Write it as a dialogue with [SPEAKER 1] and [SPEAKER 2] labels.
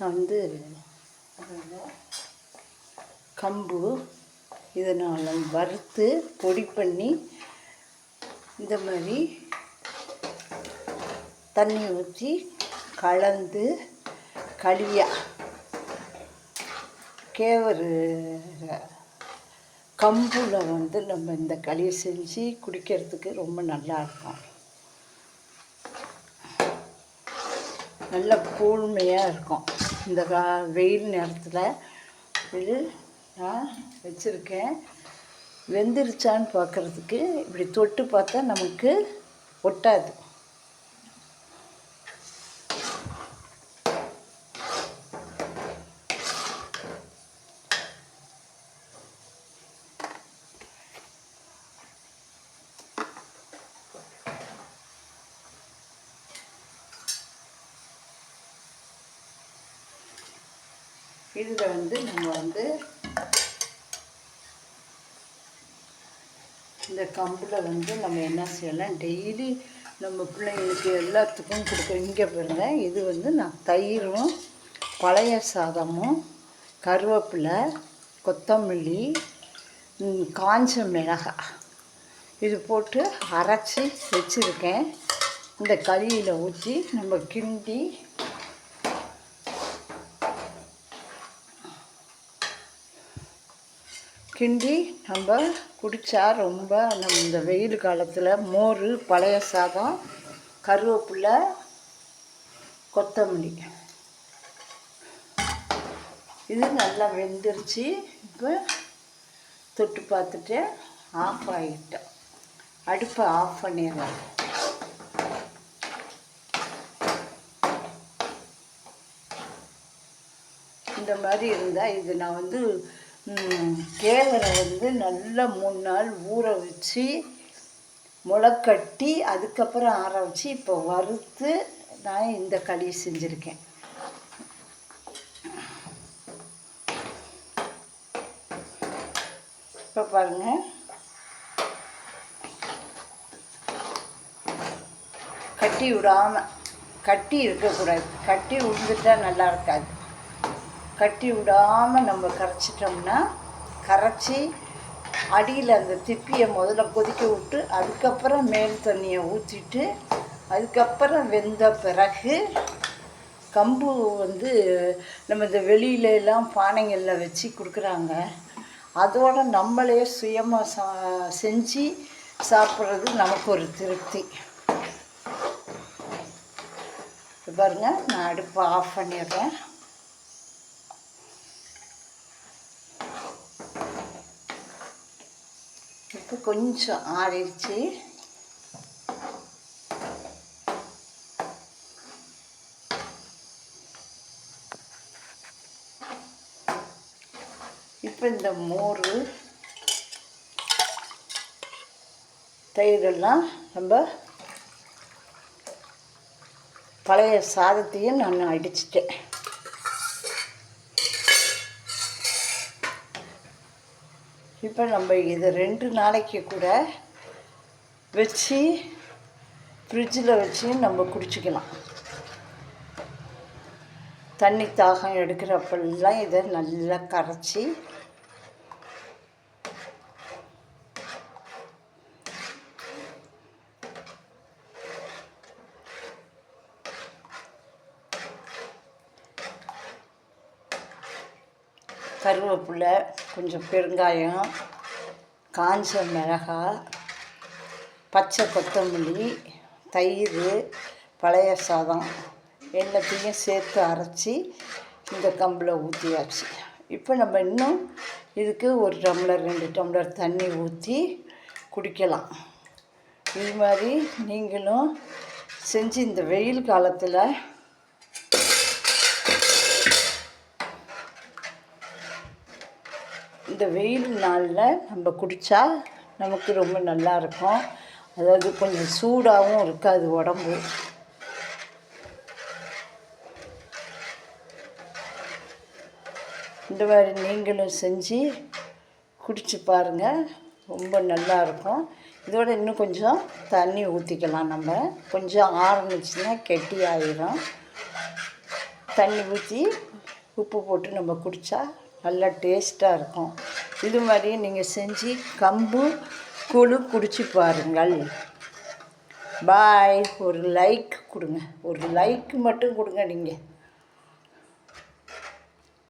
[SPEAKER 1] நான் வந்து கம்பு இதை நான் வறுத்து பொடி பண்ணி இந்த மாதிரி தண்ணி ஊற்றி கலந்து களியா கேவரு கம்புல வந்து நம்ம இந்த களியை செஞ்சு குடிக்கிறதுக்கு ரொம்ப நல்லா இருக்கும். நல்ல கூழ்மையாக இருக்கும். இந்த கா வெயில் நேரத்தில் இது நான் வச்சுருக்கேன். வெந்துருச்சான்னு பார்க்குறதுக்கு இப்படி தொட்டு பார்த்தா நமக்கு ஒட்டாது. இதில் வந்து நம்ம வந்து இந்த கம்பில் வந்து நம்ம என்ன செய்யலாம் டெய்லி நம்ம பிள்ளைங்களுக்கு எல்லாத்துக்கும் கொடுக்க இங்கே பாருங்க இது வந்து நான் தயிரும் பழைய சாதமும் கருவேப்பிலை கொத்தமல்லி காஞ்ச மிளகாய் இது போட்டு அரைச்சி வச்சுருக்கேன். இந்த களியில் ஊற்றி நம்ம கிண்டி கிண்டி நம்ம குடித்தா ரொம்ப நம்ம இந்த வெயில் காலத்தில் மோர் பழைய சாதம் கருவேப்பிலை கொத்தமல்லி. இது நல்லா வெந்துருச்சு. இப்போ தொட்டு பார்த்துட்டு ஆஃப் ஆகிட்டோம் அடுப்பை ஆஃப் பண்ணிடலாம். இந்த மாதிரி இருந்தால் இது நான் வந்து கேவரை வந்து நல்லா மூணு நாள் ஊற வச்சு முளைக்கட்டி அதுக்கப்புறம் ஆற வச்சு இப்போ வறுத்து நான் இந்த களி செஞ்சுருக்கேன். இப்போ பாருங்கள் கட்டி விடாமல் கட்டி இருக்கக்கூடாது. கட்டி விழுந்துட்டா நல்லா இருக்காது. கட்டி விடாமல் நம்ம கரைச்சிட்டோம்னா கரைச்சி அடியில் அந்த திப்பியை முதல்ல கொதிக்க விட்டு அதுக்கப்புறம் மேல் தண்ணியை ஊற்றிட்டு அதுக்கப்புறம் வெந்த பிறகு கம்பு வந்து நம்ம இந்த வெளியில எல்லாம் பானைங்களில் வச்சு கொடுக்குறாங்க. அதோட நம்மளே சுயமாக சா செஞ்சு சாப்பிட்றது நமக்கு ஒரு திருப்தி. பாருங்கள் பாருங்க நான் அடுப்பை ஆஃப் பண்ணிடுறேன் இப்போ கொஞ்சம் ஆறிடுச்சு. இப்போ இந்த மோர் தயிரெல்லாம் நம்ம பழைய சாதத்தையும் நான் அடிச்சிட்டேன். இப்போ நம்ம இது ரெண்டு நாளைக்கு கூட வச்சு ஃப்ரிட்ஜில் வச்சு நம்ம குடிச்சிக்கலாம். தண்ணி தாகம் எடுக்கிறப்பெல்லாம் இதை நல்லா கரைச்சி கருவேப்பிலை கொஞ்சம் பெருங்காயம் காஞ்ச மிளகாய் பச்சை கொத்தமல்லி தயிர் பழைய சாதம் எல்லாத்தையும் சேர்த்து அரைச்சி இந்த கம்பில் ஊற்றியாச்சு. இப்போ நம்ம இன்னும் இதுக்கு ஒரு டம்ளர் ரெண்டு டம்ளர் தண்ணி ஊற்றி குடிக்கலாம். இது மாதிரி நீங்களும் செஞ்சு இந்த வெயில் காலத்தில் இந்த வெயில் நாளில் நம்ம குடித்தா நமக்கு ரொம்ப நல்லா இருக்கும். அதாவது கொஞ்சம் சூடாகவும் இருக்காது உடம்பு. இந்த மாதிரி நீங்களும் செஞ்சு குடிச்சு பாருங்கள் ரொம்ப நல்லா இருக்கும். இதோட இன்னும் கொஞ்சம் தண்ணி ஊற்றிக்கலாம் நம்ம. கொஞ்சம் ஆரம்பிச்சுன்னா கெட்டி ஆயிரும். தண்ணி ஊற்றி உப்பு போட்டு நம்ம குடித்தா நல்லா டேஸ்ட்டாக இருக்கும். இது மாதிரி நீங்கள் செஞ்சு கம்பு குழு குடிச்சு பாருங்கள். பாய். ஒரு லைக் கொடுங்க. ஒரு லைக் மட்டும் கொடுங்க நீங்கள்